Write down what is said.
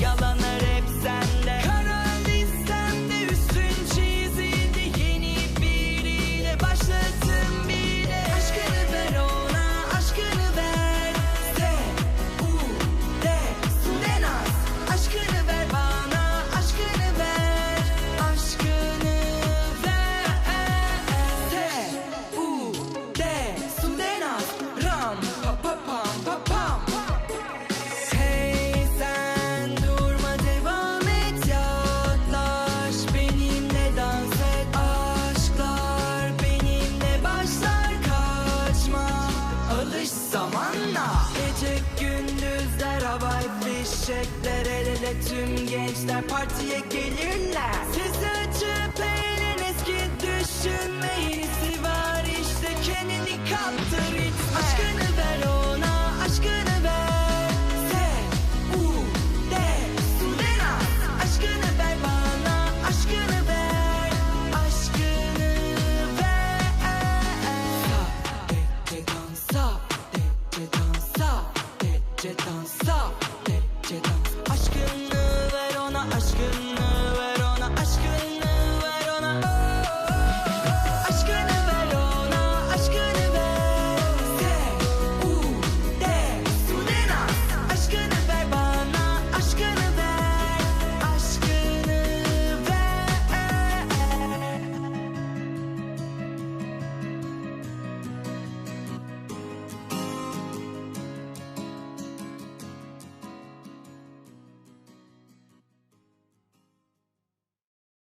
yalan tüm gençler partiye gelirler. Sizi açıp eğleniniz ki düşünmeyin hissi var işte kendini kaptır itme Aşkını ver ona aşkını ver. Se, u, de, sulena Aşkını ver bana aşkını ver. Aşkını ver. Sa, de, de, dansa, de, de, dansa, de, de, dansa